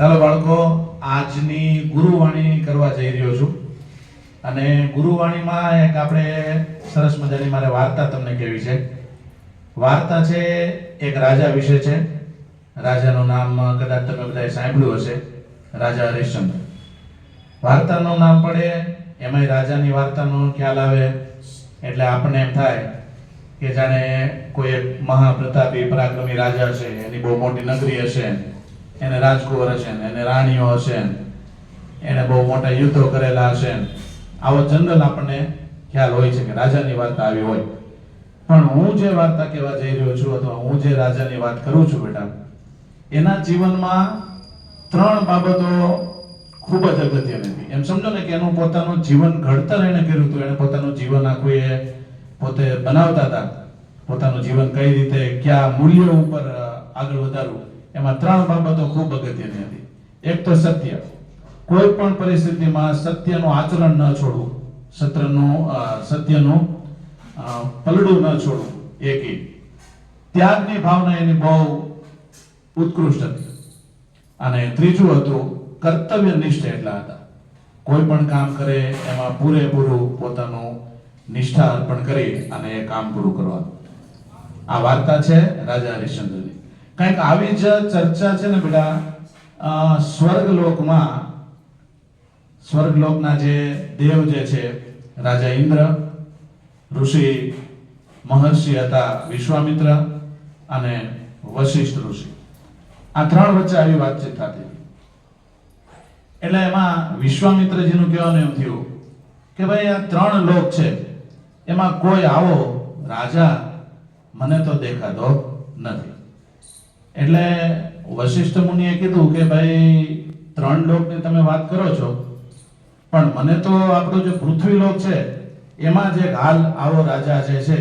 ચાલો બાળકો, આજની ગુરુવાણી કરવા જઈ રહ્યો છું. અને ગુરુવાણીમાં એક આપણે સરસ મજાની મારે વાર્તા તમને કહેવી છે. વાર્તા છે એક રાજા વિશે છે. રાજાનું નામ કદાચ તમે બધાએ સાંભળ્યું હશે. રાજા હરિશ્ચંદ્ર. વાર્તાનું નામ પડે, એમાંય રાજાની વાર્તાનો ખ્યાલ આવે. એટલે આપણને એમ થાય કે જાણે કોઈ એક મહાપ્રતાપી, પરાક્રમી રાજા છે. એની બહુ મોટી નગરી હશે. એને રાજકુંવર હશે ને, એને રાણીઓ હશે એને બહુ મોટા યુદ્ધો કરેલા હશે આવો જનરલ આપણને ખ્યાલ હોય છે કે રાજાની વાર્તા આવી હોય. પણ હું જે વાર્તા કહેવા જઈ રહ્યો છું અથવા હું જે રાજાની વાત કરું છું બેટા, એના જીવનમાં ત્રણ બાબતો ખૂબ જ અગત્યની હતી. એમ સમજો ને કે એનું પોતાનું જીવન ઘડતર એને કર્યું હતું. એને પોતાનું જીવન આખું એ પોતે બનાવતા હતા. પોતાનું જીવન કઈ રીતે, કયા મૂલ્યો ઉપર આગળ વધારવું. એમાં ત્રણ બાબતો ખૂબ અગત્યની હતી. એક તો સત્ય. કોઈ પણ પરિસ્થિતિમાં સત્યનું આચરણ ન છોડવું, સત્રનું સત્યનું પલડું ન છોડવું, એક. ત્યાગની ભાવના એની બહુ ઉત્કૃષ્ટ હતી. અને ત્રીજું હતું, કર્તવ્ય નિષ્ઠ એટલા હતા. કોઈ પણ કામ કરે, એમાં પૂરેપૂરું પોતાનું નિષ્ઠા અર્પણ કરી અને એ કામ પૂરું કરવાનું. આ વાર્તા છે રાજા હરિશ્ચંદ્રની કંઈક આવી જ ચર્ચા છે ને બેટા સ્વર્ગલોકમાં, સ્વર્ગલોકના જે દેવ જે છે, રાજા ઇન્દ્ર, ઋષિ મહર્ષિ હતા વિશ્વામિત્ર અને વશિષ્ઠ ઋષિ. આ ત્રણ વચ્ચે આવી વાતચીત થતી. એટલે એમાં વિશ્વામિત્રજીનું કહેવાનું એમ થયું કે ભાઈ આ ત્રણ લોક છે, એમાં કોઈ આવો રાજા મને તો દેખાતો નથી. એટલે વશિષ્ઠ મુનિએ કીધું કે ભાઈ, ત્રણ લોકની તમે વાત કરો છો. પણ મને તો આપણો જે પૃથ્વી લોક છે, એમાં જે હાલ આવો રાજા જે છે,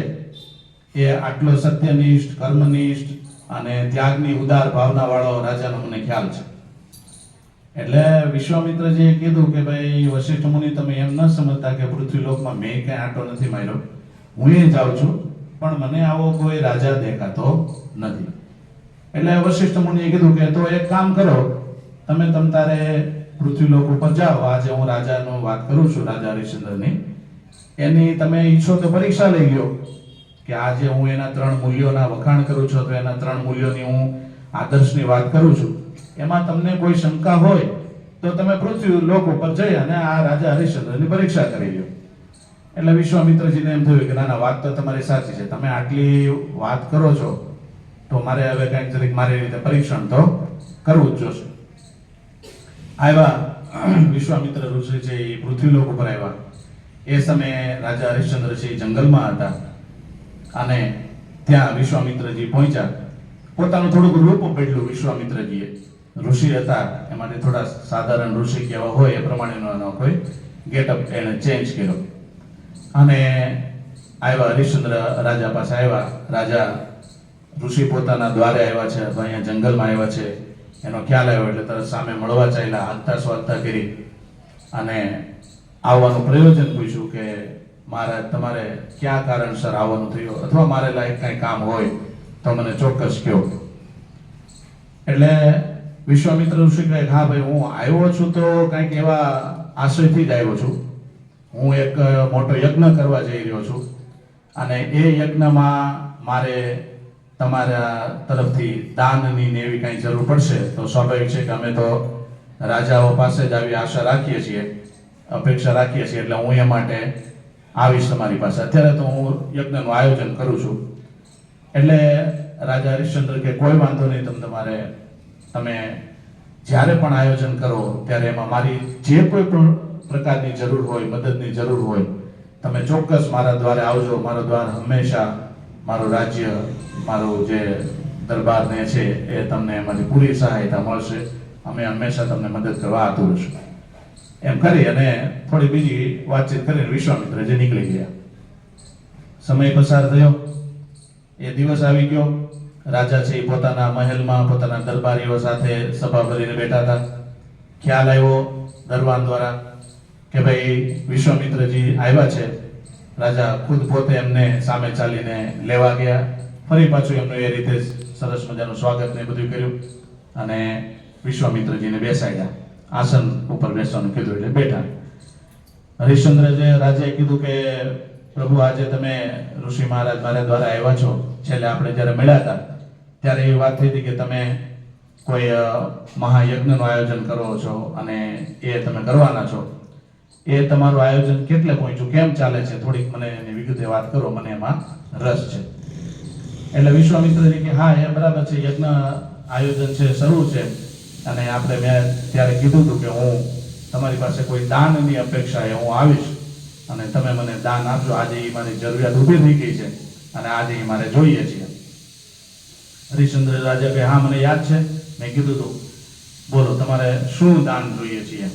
એ આટલો સત્યનિષ્ઠ, કર્મનિષ્ઠ અને ત્યાગની ઉદાર ભાવના વાળો રાજાનો મને ખ્યાલ છે. એટલે વિશ્વામિત્રજીએ કીધું કે ભાઈ, વશિષ્ઠ મુનિ, તમે એમ ન સમજતા કે પૃથ્વી લોકમાં મેં ક્યાંય આંટો નથી માર્યો. હું એ જાઉં છું, પણ મને આવો કોઈ રાજા દેખાતો નથી. એટલે વશિષ્ઠ મુનિએ કીધું કે, તો એક કામ કરો, તમે તમ તારે પૃથ્વી લોક ઉપર જાઓ. આજે હું રાજાનો વાત કરું છું, રાજા હરિશ્ચંદ્રની. એની તમે ઈચ્છો તો પરીક્ષા લઈ ગયો કે આજે હું એના ત્રણ મૂલ્યોના વખાણ કરું છું તો એના ત્રણ મૂલ્યોની હું આદર્શની વાત કરું છું. એમાં તમને કોઈ શંકા હોય તો તમે પૃથ્વી લોક ઉપર જઈ અને આ રાજા હરિશ્ચંદ્રની પરીક્ષા કરી લો એટલે વિશ્વામિત્રજીને એમ થયું કે, ના ના, વાત તો તમારી સાચી છે. તમે આટલી વાત કરો છો તો મારે હવે કંઈક જરીક મારી રીતે પરીક્ષણ તો કરવું જ જોશે. આવ્યા વિશ્વામિત્ર ઋષિ છે એ પૃથ્વીલોક ઉપર આવ્યા એ સમયે રાજા હરિશ્ચંદ્ર જંગલમાં હતા. અને ત્યાં વિશ્વામિત્રજી પહોંચ્યા. પોતાનું થોડુંક રૂપ બદલ્યું વિશ્વામિત્રજીએ. ઋષિ હતા એમાંથી થોડા સાધારણ ઋષિ કેવા હોય એ પ્રમાણેનો એનો કોઈ ગેટઅપ એને ચેન્જ કર્યો. અને આવ્યા હરિશ્ચંદ્ર રાજા પાસે આવ્યા રાજા ઋષિ પોતાના દ્વારે આવ્યા છે અથવા અહીંયા જંગલમાં આવ્યા છે, એનો ખ્યાલ આવ્યો એટલે તરત સામે મળવા ચાલ્યા હાથતા સ્વાગતા કરી અને આવવાનું પ્રયોજન પૂછ્યું કે મહારાજ, તમારે ક્યાં કારણસર આવવાનું થયું? અથવા મારે લાયક કંઈ કામ હોય તો મને ચોક્કસ કહો. એટલે વિશ્વામિત્ર ઋષિ કહે હા ભાઈ, હું આવ્યો છું તો કંઈક એવા આશયથી જ આવ્યો છું. હું એક મોટો યજ્ઞ કરવા જઈ રહ્યો છું અને એ યજ્ઞમાં મારે તમારા તરફથી દાનની ને એવી કાંઈ જરૂર પડશે તો સ્વાભાવિક છે કે અમે તો રાજાઓ પાસે જ આવી આશા રાખીએ છીએ, અપેક્ષા રાખીએ છીએ, એટલે હું એ માટે આવીશ તમારી પાસે. અત્યારે તો હું યજ્ઞનું આયોજન કરું છું. એટલે રાજા હરિશ્ચંદ્ર કે કોઈ વાંધો નહીં તમે તમારે, તમે જ્યારે પણ આયોજન કરો ત્યારે એમાં મારી જે કોઈ પણ પ્રકારની જરૂર હોય, મદદની જરૂર હોય, તમે ચોક્કસ મારા દ્વારે આવજો, મારો દ્વાર હંમેશા મારું રાજ્ય, મારું જે દરબારને છે એ તમને એમાંથી પૂરી સહાયતા મળશે. અમે હંમેશા તમને મદદ કરવા આતુર છું. એમ કરી અને થોડી બીજી વાતચીત કરીને વિશ્વામિત્ર જે નીકળી ગયા. સમય પસાર થયો. એ દિવસ આવી ગયો. રાજા છે એ પોતાના મહેલમાં, પોતાના દરબારીઓ સાથે સભા ભરીને બેઠા હતા. ખ્યાલ આવ્યો દરબાર દ્વારા કે ભાઈ વિશ્વામિત્રજી આવ્યા છે. રાજા ખુદ પોતે એમને સામે ચાલીને લેવા ગયા. ફરી પાછું એમનું એ રીતે સરસ મજાનું સ્વાગત ને બધું કર્યું અને વિશ્વામિત્રજીને બેસાડ્યા. આસન ઉપર બેસવાનું કીધું એટલે બેઠા. હરિશ્ચંદ્રજી રાજાએ કીધું કે, પ્રભુ, આજે તમે ઋષિ મહારાજ મારા દ્વારા આવ્યા છો. છેલ્લે આપણે જ્યારે મળ્યા હતા, ત્યારે એ વાત થઈ હતી કે તમે કોઈ મહાયજ્ઞનું આયોજન કરો છો અને એ તમે કરવાના છો. એ તમારું આયોજન કેટલે પહોંચ્યું કેમ ચાલે છે? થોડીક મને એની વિગતે વાત કરો, મને એમાં રસ છે. એટલે વિશ્વામિત્રજી કે હા, એ બરાબર છે, યજ્ઞ આયોજન છે, શરૂ છે. અને આપણે મેં ત્યારે કીધું હતું કે હું તમારી પાસે કોઈ દાનની અપેક્ષાએ હું આવીશ. અને તમે મને દાન આપજો. આજે એ મારી જરૂરિયાત ઊભી થઈ ગઈ છે. અને આજે એ મારે જોઈએ છીએ. હરિશ્ચંદ્ર રાજા કે હા, મને યાદ છે? મેં કીધું હતું. બોલો, તમારે શું દાન જોઈએ છીએ?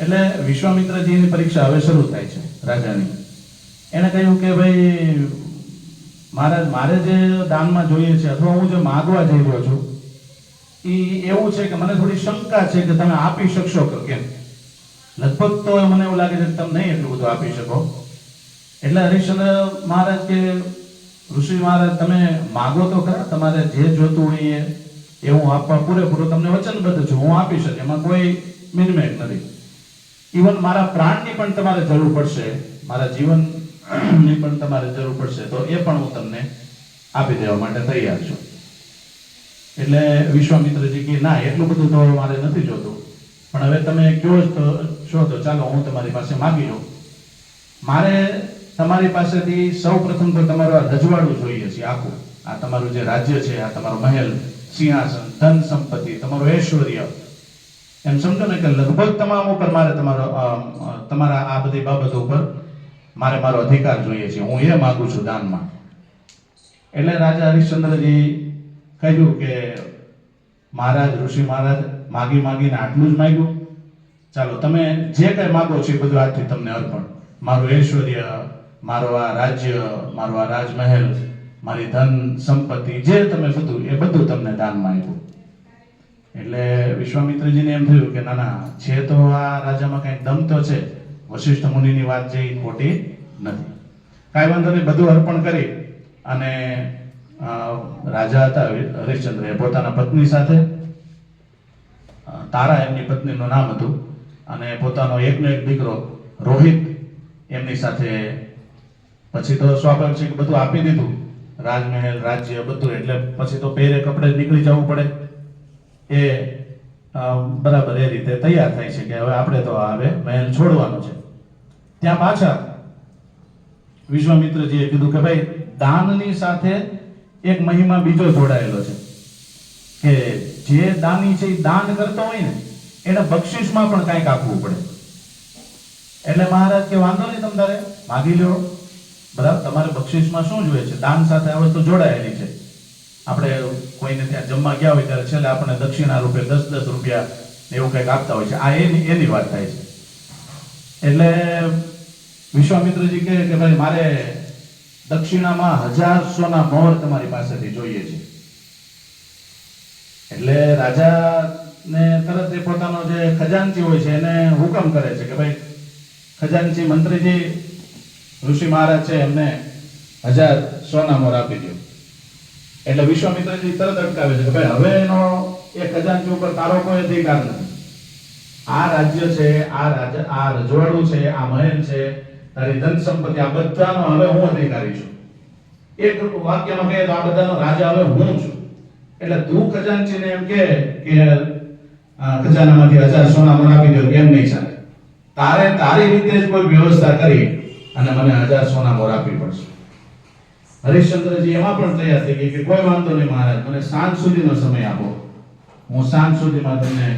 એટલે વિશ્વામિત્રજીની પરીક્ષા હવે શરૂ થાય છે, રાજાની. એણે કહ્યું કે ભાઈ, મારે મારે જે દાનમાં જોઈએ છે અથવા હું જે માગવા જઈ રહ્યો છું એ એવું છે કે મને થોડી શંકા છે કે તમે આપી શકશો કે કેમ? લગભગ તો મને એવું લાગે છે કે તમે નહીં એટલું બધું આપી શકો. એટલે હરિશ્ચંદ્ર મહારાજ કે ઋષિ મહારાજ, તમે માગો તો ખરા, તમારે જે જોતું હોય એ હું આપવા પૂરેપૂરો તમને વચનબદ્ધ છું, હું આપી શકું, એમાં કોઈ મિનમેટ નથી. ઇવન મારા પ્રાણની પણ તમારે જરૂર પડશે, મારા જીવનની પણ તમારે જરૂર પડશે, તો એ પણ હું તમને આપી દેવા માટે તૈયાર છું. એટલે વિશ્વામિત્રજી કે ના, એટલું બધું તો મારે નથી જોતું. પણ હવે તમે કયો છો તો ચાલો હું તમારી પાસે માગી લઉં. મારે તમારી પાસેથી સૌ પ્રથમ તો તમારું આ રજવાડું જોઈએ છે, આખું. આ તમારું જે રાજ્ય છે, આ તમારો મહેલ, સિંહાસન, ધન સંપત્તિ, તમારું ઐશ્વર્ય એમ સમજો ને કે લગભગ તમામ ઉપર મારે તમારો તમારા આ બધી બાબતો ઉપર મારે મારો અધિકાર જોઈએ છે. હું એ માગું છું દાનમાં. એટલે રાજા હરિશ્ચંદ્રજી કહ્યું કે મહારાજ, ઋષિ મહારાજ, માગી માગીને આટલું જ માગ્યું. ચાલો, તમે જે કઈ માગો છો એ બધું આજથી તમને અર્પણ. મારું ઐશ્વર્ય, મારો આ રાજ્ય, મારો આ રાજમહેલ, મારી ધન, સંપત્તિ, જે તમે બધું, એ બધું તમને દાનમાં આપ્યું. એટલે વિશ્વામિત્રજીને એમ થયું કે, ના ના છે તો આ રાજામાં કંઈક દમ તો છે, વશિષ્ઠ મુનિની વાત જે ખોટી નથી. કાંઈ વાંધો નહીં, બધું અર્પણ કરી અને રાજા હતા હરિશ્ચંદ્ર એ પોતાના પત્ની સાથે તારા એમની પત્નીનું નામ હતું અને પોતાનો એકનો એક દીકરો રોહિત એમની સાથે પછી તો સ્વાભાવિક છે કે બધું આપી દીધું. રાજમહેલ, રાજ્ય બધું, એટલે પછી તો પહેરે કપડે નીકળી જવું પડે. એ બરાબર એ રીતે તૈયાર થાય છે કે હવે આપણે તો હવે મહેલ છોડવાનો છે. ત્યાં પાછા વિશ્વામિત્રજીએ કીધું કે ભાઈ, દાનની સાથે એક મહિમા બીજો જોડાયેલો છે. કે જે દાની છે એ દાન કરતો હોય ને, એને બક્ષિસમાં પણ કાંઈક આપવું પડે. એટલે મહારાજ કે વાંધો નહીં તમ તારે, માગી લ્યો. બરાબર, તમારે બક્ષિસમાં શું જોઈએ છે? દાન સાથે આ વસ્તુ જોડાયેલી છે. આપણે કોઈને ત્યાં જમવા ગયા હોય ત્યારે છેલ્લે આપણને દક્ષિણા રૂપે દસ દસ રૂપિયા એવું કંઈક આપતા હોય છે. આ એની એની વાત થાય છે. એટલે વિશ્વામિત્રજી કહે કે ભાઈ, મારે દક્ષિણામાં હજાર સોના મોહર તમારી પાસેથી જોઈએ છે. એટલે રાજાને તરત એ પોતાનો જે ખજાનચી હોય છે, એને હુકમ કરે છે કે ભાઈ, ખજાનચી મંત્રીજી, ઋષિ મહારાજ છે, એમને હજાર સોના મોર આપી દો એટલે વિશ્વામિત્રજી તરત અટકાવે છે કે ભાઈ, હવે એનો એ ખજાનચી ઉપર તારો કોઈ અધિકાર નથી. આ રાજ્ય છે, આ રાજ, આ રજવાડું છે, આ મહેલ છે, તારી ધન સંપત્તિ, આ બધાનો હવે હું અધિકારી છું. એક વાક્યમાં કહે તો આ બધાનો રાજા હવે હું છું. એટલે તું ખજાનચીને એમ કે કે ખજાનામાંથી હજાર સોના મને આપી દો, એમ નહીં ચાલે. તારે તારી રીતે જ કોઈ વ્યવસ્થા કરી અને મને હજાર સોના મોર આપવી પડશે. હરિશ્ચંદ્રજી એમાં પણ તૈયાર થઈ ગઈ કે કોઈ વાંધો નહીં મહારાજ, મને સાંજ સુધીનો સમય આપો. હું સાંજ સુધીમાં તમને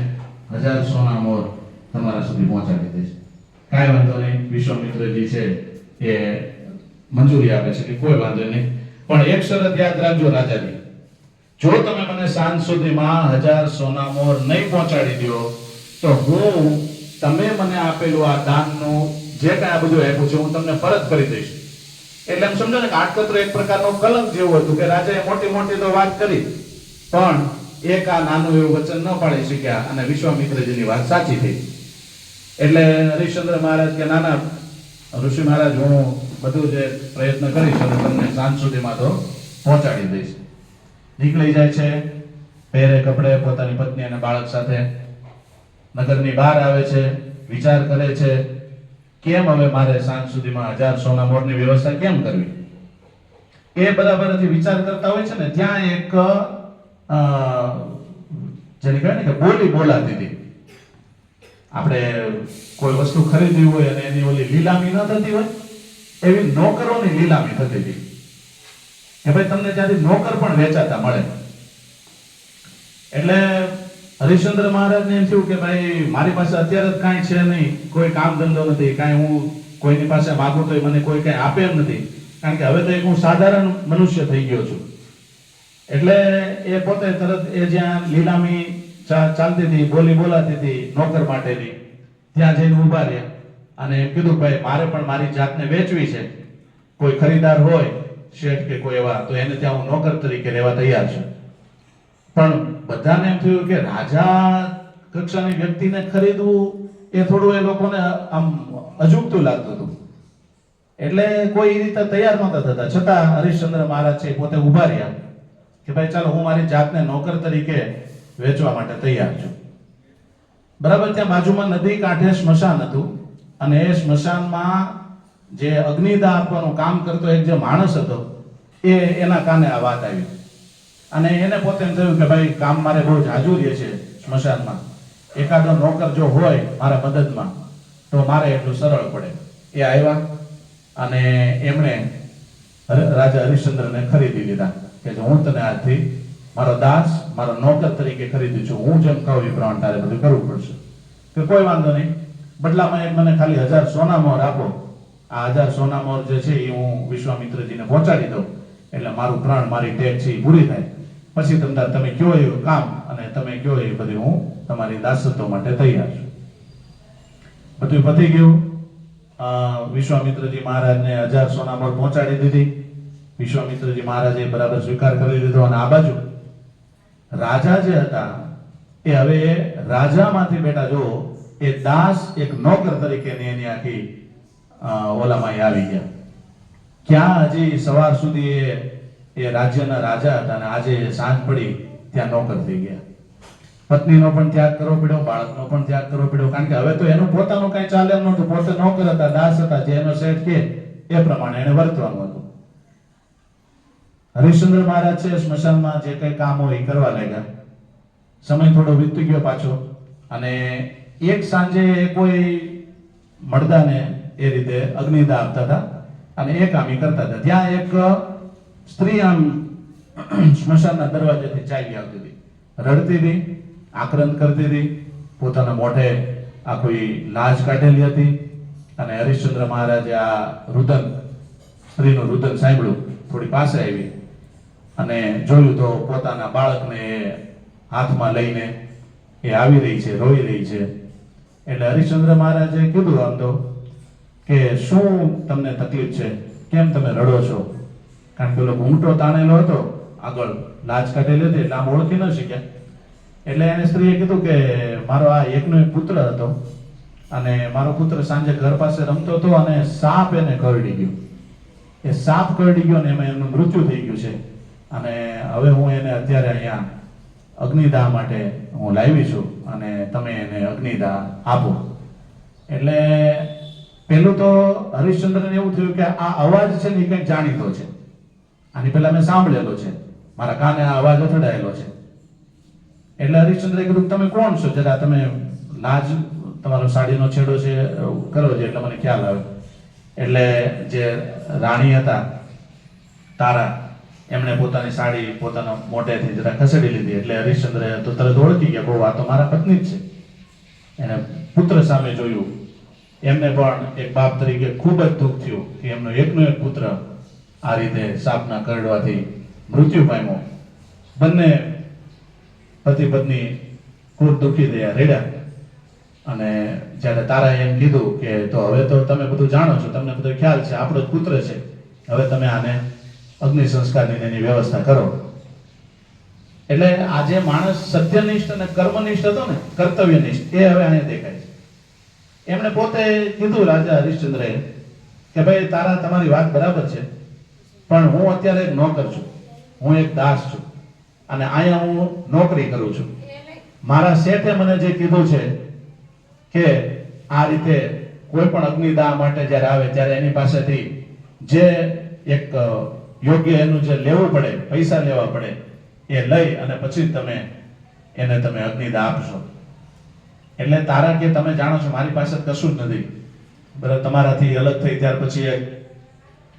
હજાર સોના મોર તમારા સુધી પહોંચાડી દઈશ. કાંઈ વાંધો નહીં વિશ્વમિત્રજી છે એ મંજૂરી આપે છે કે કોઈ વાંધો નહીં. પણ એક શરત યાદ રાખજો રાજાજી, જો તમે મને સાંજ સુધીમાં હજાર સોના મોર નહીં પહોંચાડી દો, તો હું, તમે મને આપેલું આ દાનનું જે કાંઈ આ બધું આપ્યું છે, હું તમને પરત કરી દઈશ. એટલે એમ સમજો ને કે એક પ્રકારનો કલમ જેવું હતું કે રાજાએ મોટી મોટી તો વાત કરી, પણ એક આ નાનું એવું વચન ન પાડી શક્યા અને વિશ્વામિત્રજીની વાત સાચી થઈ. એટલે હરિશ્ચંદ્ર મહારાજ કે નાના ઋષિ મહારાજ, હું બધું જે પ્રયત્ન કરીશ અને તમને સાંજ સુધીમાં તો પહોંચાડી દઈશ. નીકળી જાય છે, પહેરે કપડે, પોતાની પત્ની અને બાળક સાથે. નગરની બહાર આવે છે, વિચાર કરે છે કેમ હવે મારે સાંજ સુધીમાં હજાર સોના મોરની વ્યવસ્થા કેમ કરવી? એ બરાબર વિચાર કરતા હોય છે ને, ત્યાં એક જેને કહેવાય ને કે બોલી બોલાતી હતી. આપણે કોઈ વસ્તુ ખરીદવી હોય અને એની ઓલી લીલામી ન થતી હોય, એવી નોકરોની લીલામી થતી હતી. કે ભાઈ તમને ત્યાંથી નોકર પણ વેચાતા મળે. એટલે હરિશ્ચંદ્ર મહારાજને એમ થયું કે ભાઈ, મારી પાસે અત્યારે કાંઈ છે નહીં, કોઈ કામ ધંધો નથી, કાંઈ હું કોઈની પાસે માગું તો મને કોઈ કાંઈ આપે એમ નથી. કારણ કે હવે તો એક હું સાધારણ મનુષ્ય થઈ ગયો છું. એટલે એ પોતે તરત એ જ્યાં લીલામી ચાલતી હતી, બોલી બોલાતી હતી નોકર માટેની, ત્યાં જઈને ઊભા રહ્યા. અને કીધું ભાઈ, મારે પણ મારી જાતને વેચવી છે. કોઈ ખરીદાર હોય શેઠ કે કોઈ એવા, તો એને ત્યાં હું નોકર તરીકે રહેવા તૈયાર છું. પણ બધાને એમ થયું કે રાજા કક્ષાની વ્યક્તિને ખરીદવું એ થોડું એ લોકોને આમ અજુગતું લાગતું હતું. એટલે કોઈ એ રીતે તૈયાર નહોતા થતા. છતાં હરિશ્ચંદ્ર મહારાજ છે પોતે ઊભા રહ્યા કે ભાઈ ચાલો હું મારી જાતને નોકર તરીકે વેચવા માટે તૈયાર છું. બરાબર, ત્યાં બાજુમાં નદી કાંઠે સ્મશાન હતું અને એ સ્મશાનમાં જે અગ્નિદાહ આપવાનું કામ કરતો એક જે માણસ હતો, એ એના કાને આ વાત આવી. અને એને પોતે એમ થયું કે ભાઈ, કામ મારે બહુ જાજુ રહે છે સ્મશાનમાં. એકાદો નોકર જો હોય મારા મદદમાં, તો મારે એટલું સરળ પડે. એ આવ્યા અને એમણે રાજા હરિશ્ચંદ્રને ખરીદી લીધા. કે હું તને આજથી મારો દાસ, મારો નોકર તરીકે ખરીદું છું, હું જેમ કહું એ પ્રમાણે તારે બધું કરવું પડશે. કે કોઈ વાંધો નહીં. બદલામાં એક મને ખાલી હજાર સોના મોર આપો. આ હજાર સોના મોર જે છે એ હું વિશ્વામિત્રજીને પહોંચાડી દઉં. એટલે મારું પ્રાણ મારી ટેક્સી પૂરી થાય પછી તમને તમે કયો એવું કામ અને તમે કયો એ બધું હું તમારી દાસત્વ માટે તૈયાર છું. બધું પતી ગયું. વિશ્વામિત્રજી મહારાજને હજાર સોના પર પહોંચાડી દીધી. વિશ્વામિત્રજી મહારાજે બરાબર સ્વીકાર કરી લીધો અને આ બાજુ રાજા જે હતા, એ હવે રાજામાંથી બેટા જો એ દાસ એક નોકર તરીકેની એની આખી ઓલામાં આવી ગયા. ક્યાં હજી સવાર સુધી એ એ રાજ્યના રાજા હતા અને આજે સાંજ પડી ત્યાં નોકર થઈ ગયા. પત્નીનો પણ ત્યાગ કરવો પડ્યો, બાળકનો પણ ત્યાગ કરવો પડ્યો. કારણ કે હવે તો એનું પોતાનું કઈ ચાલે એમ નહોતું પોતે નોકર હતા, દાસ હતા, જે એનો શેઠ કે એ પ્રમાણે એને વર્તવાનું હતું. હરિશ્ચંદ્ર મહારાજ છે, સ્મશાનમાં જે કઈ કામ હોય એ કરવા લાગ્યા. સમય થોડો વીતી ગયો પાછો. અને એક સાંજે કોઈ મળદાને એ રીતે અગ્નિદાહ આપતા હતા. અને એ ઈ કરતા હતા. ત્યાં એક સ્ત્રી આમ સ્મશાનના દરવાજેથી ચાલી આવતી હતી. રડતી હતી, આક્રંદ કરતી હતી, પોતાના મોઢે આખી લાજ કાઢેલી હતી અને હરિશ્ચંદ્ર મહારાજે આ રુદન, સ્ત્રીનું રુદન સાંભળ્યું, થોડી પાસે આવી અને જોયું તો પોતાના બાળકને હાથમાં લઈને એ આવી રહી છે, રોઈ રહી છે. એટલે હરિશ્ચંદ્ર મહારાજે કીધું આમ તો કે શું તમને તકલીફ છે? કેમ તમે રડો છો? કારણ કે પેલો ઘૂંટો તાણેલો હતો. આગળ લાજ કાઢેલી હતી, એટલે આમ ઓળખી ન શક્યા. એટલે એને સ્ત્રીએ કીધું કે મારો આ એકનો એક પુત્ર હતો અને મારો પુત્ર સાંજે ઘર પાસે રમતો હતો અને સાપ એને કરડી ગયો. એ સાપ કરડી ગયો ને એમાં એનું મૃત્યુ થઈ ગયું છે. અને હવે હું એને અત્યારે અહીંયા અગ્નિદાહ માટે હું લાવી છું અને તમે એને અગ્નિદાહ આપો. એટલે પેલું તો હરિશ્ચંદ્રને એવું થયું કે આ અવાજ છે ને એ કંઈક જાણીતો છે. આની પહેલા મેં સાંભળેલો છે. મારા કાને આ અવાજ અથડાયેલો છે. એટલે હરિશ્ચંદ્રએ કીધું તમે કોણ છો? જરા તમે લાજ, તમારો સાડીનો છેડો છે કરો છો એટલે મને ખ્યાલ આવે. એટલે જે રાણી હતા, તારા, એમણે પોતાની સાડી પોતાના મોઢેથી જરા ખસેડી લીધી. એટલે હરિશ્ચંદ્ર તો તરત ઓળખી ગયા બહુ આ તો મારા પત્ની જ છે. એને પુત્ર સામે જોયું. એમને પણ એક બાપ તરીકે ખૂબ જ દુઃખ થયું કે એમનો એકનો એક પુત્ર આ રીતે સાપના કરડવાથી મૃત્યુ પામ્યો. બંને પતિ પત્ની ખૂબ દુઃખી થયા રેડ્યા. અને જ્યારે તારા એમ કીધું કે તો હવે તો તમે બધું જાણો છો, તમને બધો ખ્યાલ છે, આપણો જ પુત્ર છે, હવે તમે આને અગ્નિ સંસ્કારની એની વ્યવસ્થા કરો. એટલે આ જે માણસ સત્યનિષ્ઠ અને કર્મનિષ્ઠ હતો ને, કર્તવ્યનિષ્ઠ, એ હવે અહીંયા દેખાય છે. એમણે પોતે કીધું રાજા હરિશ્ચંદ્રએ કે ભાઈ, તારા, તમારી વાત બરાબર છે, પણ હું અત્યારે એક નોકર છું. હું એક દાસ છું અને અહીંયા હું નોકરી કરું છું. મારા શેઠે મને જે કીધું છે કે આ રીતે કોઈ પણ અગ્નિદાહ માટે જ્યારે આવે ત્યારે એની પાસેથી જે એક યોગ્ય એનું જે લેવું પડે, પૈસા લેવા પડે, એ લઈ અને પછી તમે એને તમે અગ્નિદાહ આપશો. એટલે તારા કે તમે જાણો છો, મારી પાસે કશું જ નથી. બરાબર તમારાથી અલગ થઈ ત્યાર પછી એક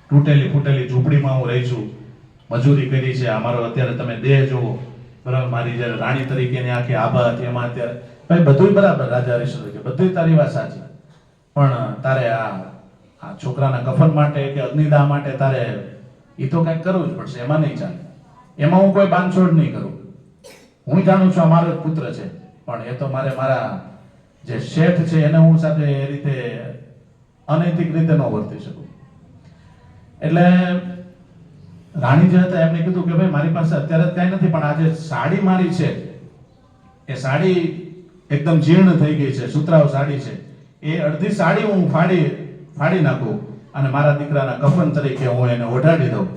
તૂટેલી ફૂટેલી ઝૂંપડીમાં હું રહી છું. મજૂરી કરી છે અમારો અત્યારે તમે દેહ જુઓ. બરાબર, મારી જ્યારે રાણી તરીકેની આખી આભા હતી, એમાં અત્યારે ભાઈ બધું બરાબર, રાજા હરીશ્ચંદ્ર કે બધું તારી વાત સાચી. પણ તારે આ આ છોકરાના કફન માટે કે અગ્નિદાહ માટે તારે એ તો કંઈક કરવું જ પડશે, એમાં નહીં ચાલે. એમાં હું કોઈ બાંધછોડ નહીં કરું. હું જાણું છું આ મારો પુત્ર છે. પણ એ તો મારે મારા જે શેઠ છે એને હું સાથે એ રીતે અનૈતિક રીતે ન વર્તી શકું. એટલે રાણી જે હતા એમણે કીધું કે ભાઈ મારી પાસે અત્યારે કાંઈ નથી, પણ આજે સાડી મારી છે, એ સાડી એકદમ જીર્ણ થઈ ગઈ છે સુતરાવ સાડી છે. એ અડધી સાડી હું ફાડી ફાડી નાખું અને મારા દીકરાના કફન તરીકે હું એને ઓઢાડી દઉં.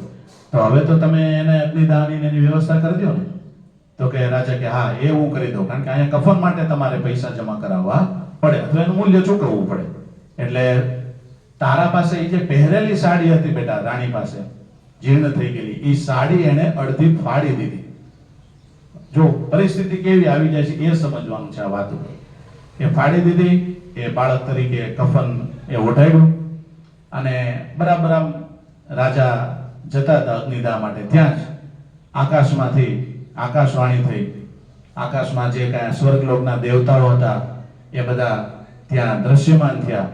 તો હવે તો તમે એને અગ્નિદાન એની વ્યવસ્થા કરી દો ને. તો કે રાજા કે, હા, એ હું કરી દઉં. કારણ કે અહીંયા કફન માટે તમારે પૈસા જમા કરાવવા પડે. અથવા એનું મૂલ્ય ચૂકવવું પડે. એટલે તારા પાસે એ જે પહેરેલી સાડી હતી બેટા, રાણી પાસે, જીર્ણ થઈ ગયેલી, એ સાડી એને અડધી ફાડી દીધી. જો પરિસ્થિતિ કેવી આવી જાય છે એ સમજવાનું છે આ વાતો એ ફાડી દીધી, એ બાળક તરીકે કફન એ ઓઢાડ્યું અને બરાબર આમ રાજા જતા હતા અગ્નિદા માટે, ત્યાં જ આકાશમાંથી આકાશવાણી થઈ. આકાશમાં જે કાંઈ સ્વર્ગલોકના દેવતાઓ હતા, એ બધા ત્યાં દ્રશ્યમાન થયા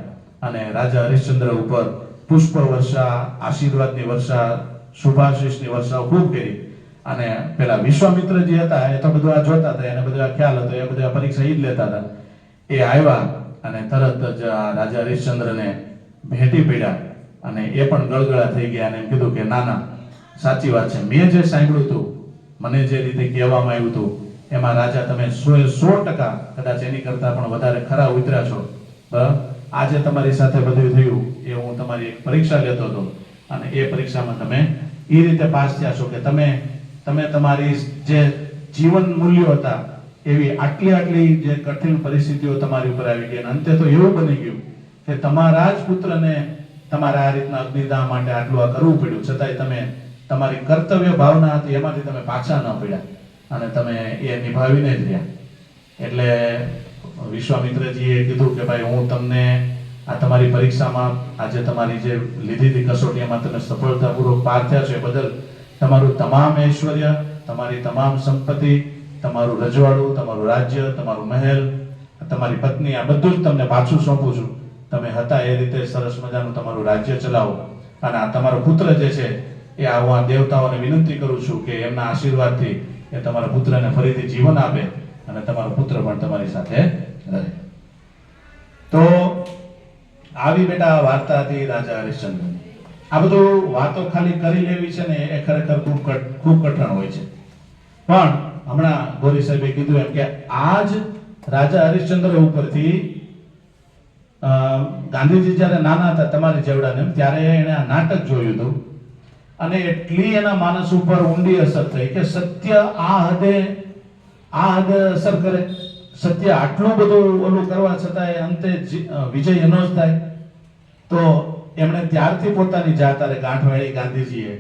અને રાજા હરિશ્ચંદ્ર ઉપર પુષ્પ વર્ષા, આશીર્વાદની વર્ષા, શુભાશીષની વર્ષા ખૂબ કરી. અને પેલા વિશ્વામિત્ર જે હતા, એ તો બધું આ જોતા હતા, એને બધા ખ્યાલ હતો, એ બધા પરીક્ષા ઈ જ લેતા હતા. એ આવ્યા અને તરત જ આ રાજા હરિશ્ચંદ્રને ભેટી પડ્યા અને એ પણ ગળગળા થઈ ગયા અને એમ કીધું કે ના ના સાચી વાત છે. મેં જે સાંભળ્યું હતું મને જે રીતે કહેવામાં આવ્યું હતું, એમાં રાજા તમે સો સો ટકા કદાચ એની કરતા પણ વધારે ખરા ઉતર્યા છો. આજે તમારી સાથે બધું થયું, એ હું તમારી એક પરીક્ષા લેતો હતો. અને એ પરીક્ષામાં તમે એ રીતે પાસ થયા છો કે તમે તમે તમારી જે જીવન મૂલ્યો હતા, એવી આટલી આટલી જે કઠિન પરિસ્થિતિઓ તમારી ઉપર આવી ગઈ અને અંતે તો એવું બની ગયું કે તમારા જ પુત્રને તમારા આ રીતના અગ્નિદાહ માટે આટલું આ કરવું પડ્યું. છતાંય તમે તમારી કર્તવ્ય ભાવના હતી, એમાંથી તમે પાછા ન પડ્યા અને તમે એ નિભાવીને જ રહ્યા. એટલે વિશ્વામિત્રજીએ કીધું કે ભાઈ, હું તમને આ તમારી પરીક્ષામાં આજે તમારી જે લીધી હતી કસોટી એમાં તમે સફળતાપૂર્વક પાર થયા છો એ બદલ તમારું તમામ ઐશ્વર્ય, તમારી તમામ સંપત્તિ, તમારું રજવાડું, તમારું રાજ્ય, તમારું મહેલ, તમારી પત્ની, આ બધું જ તમને પાછું સોંપું છું. તમે હતા એ રીતે સરસ મજાનું તમારું રાજ્ય ચલાવો અને આ તમારો પુત્ર જે છે એ આ દેવતાઓને વિનંતી કરું છું કે એમના આશીર્વાદથી એ તમારા પુત્રને ફરીથી જીવન આપે અને તમારો પુત્ર પણ તમારી સાથે રહે. તો આવી બેટા વાર્તા હતી રાજા હરિશ્ચંદ્ર આ બધું વાતો ખાલી કરી લેવી છે ને એ ખરેખર ખૂબ ખૂબ કઠણ હોય છે. પણ હમણાં ગોરી સાહેબે કીધું એમ કે આજ રાજા હરિશ્ચંદ્ર ઉપરથી ગાંધીજી જ્યારે નાના હતા તમારી જેવડા ને ત્યારે એણે આ નાટક જોયું હતું. અને એટલી એના માનસ ઉપર ઊંડી અસર થઈ કે સત્ય આ હદે આ હદે અસર કરે. સત્ય આટલું બધું ઓલું કરવા છતાંય અંતે વિજય એનો જ થાય. તો એમણે ત્યારથી પોતાની જાત અને ગાંઠ વાળી ગાંધીજીએ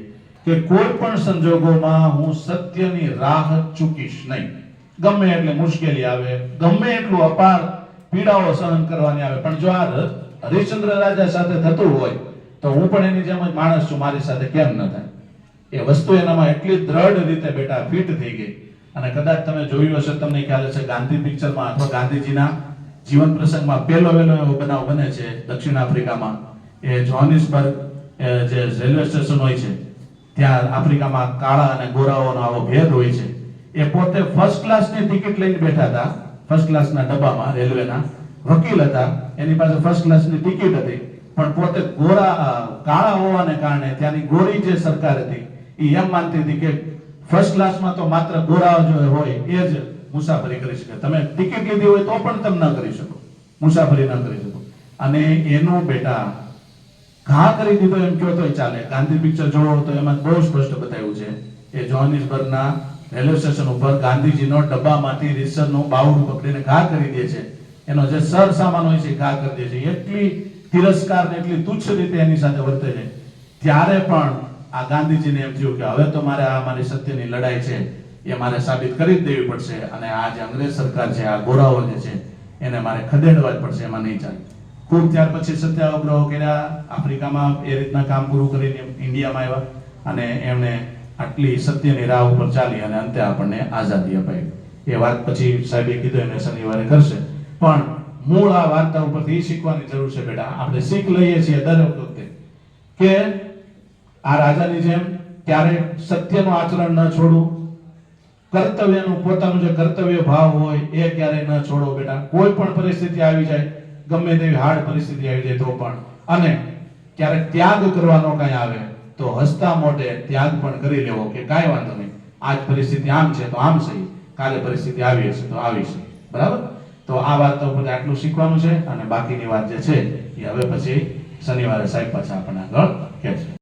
કે કોઈ પણ સંજોગોમાં હું સત્યની રાહ ચૂકીશ નહીં. ગમે એટલે મુશ્કેલી આવે, ગમે એટલું અપાર પીડાઓ સહન કરવાની આવે. પણ જો આ હરિશ્ચંદ્ર રાજા સાથે થતું હોય તો હું પણ એની જેમ જ માણસ છું, મારી સાથે કેમ ન થાય? એ વસ્તુ એનામાં એટલી દ્રઢ રીતે બેટા ફિટ થઈ ગઈ. અને કદાચ તમે જોયું હશે, તમને ખ્યાલ હશે, ગાંધી પિક્ચરમાં અથવા ગાંધીજીના જીવન પ્રસંગમાં પહેલો વહેલો એવો બનાવ બને છે દક્ષિણ આફ્રિકામાં. એ જોહાનિસબર્ગ જે રેલવે સ્ટેશન હોય છે, ત્યાં આફ્રિકામાં કાળા અને ગોરાઓનો આવો ભેદ હોય છે. એ પોતે ફર્સ્ટ ક્લાસની ટિકિટ લઈને બેઠા હતા ફર્સ્ટ ક્લાસના ડબ્બામાં, રેલવેના. વકીલ હતા, એની પાસે ફર્સ્ટ ક્લાસની ટિકિટ હતી. પણ પોતે ગોરા, કાળા હોવાને કારણે ત્યાંની ગોરી જે સરકાર હતી, એ એમ માનતી હતી કે ફર્સ્ટ ક્લાસમાં તો માત્ર ગોરા જો હોય, એ જ મુસાફરી કરી શકે. તમે ટિકિટ લીધી હોય તો પણ તમે ન કરી શકો. મુસાફરી ન કરી શકો. અને એનું બેટા ઘા કરી દીધો એમ કહો તો ચાલે. ગાંધી પિક્ચર જોવો તો એમાં બહુ સ્પષ્ટ બતાવ્યું છે એ જોહાનિસબર્ગના રેલવે સ્ટેશન ઉપર ગાંધીજીનો ડબ્બામાંથી રીસરનું બાવડું પકડીને ઘા કરી દે છે. એનો જે સર સામાન હોય છે ઘા કરી દે છે. એટલી તિરસ્કાર ને એટલી તુચ્છ રીતે એની સાથે વર્તે છે. ત્યારે પણ આ ગાંધીજીને એમ થયું કે હવે તો મારે આ મારી સત્યની લડાઈ છે, એ મારે સાબિત કરી જ દેવી પડશે અને આ જે અંગ્રેજ સરકાર છે, આ ગોરાઓ જે છે, એને મારે ખદેડવા જ પડશે, એમાં નહીં ચાલે. ખૂબ ત્યાર પછી સત્યાગ્રહો કર્યા, આફ્રિકામાં એ રીતના કામ પૂરું કરીને ઇન્ડિયામાં આવ્યા અને એમણે આટલી સત્યની રાહ ઉપર ચાલી અને અંતે આપણને આઝાદી અપાઈ. એ વાત પછી સાહેબે કીધું, એને શનિવારે કરશે. પણ મૂળ આ વાર્તા ઉપરથી શીખવાની જરૂર છે બેટા. આપણે શીખ લઈએ છીએ દરેક વખતે કે આ રાજાની જેમ ક્યારે સત્યનું આચરણ ન છોડવું, કર્તવ્યનું, પોતાનું જે કર્તવ્ય ભાવ હોય એ ક્યારેય ન છોડો બેટા. કોઈ પણ પરિસ્થિતિ આવી જાય, ગમે તેવી હાર્ડ પરિસ્થિતિ આવી જાય તો પણ. અને ક્યારેક ત્યાગ કરવાનો કઈ આવે તો હસતા મોઢે ત્યાગ પણ કરી લેવો કે કાંઈ વાંધો નહીં. આજ પરિસ્થિતિ આમ છે તો આમ સહી. કાલે પરિસ્થિતિ આવી હશે તો આવી છે બરાબર? તો આ વાત તો બધા આટલું શીખવાનું છે અને બાકીની વાત જે છે એ હવે પછી શનિવારે સાહેબ પાછા આપણને આગળ કહેશે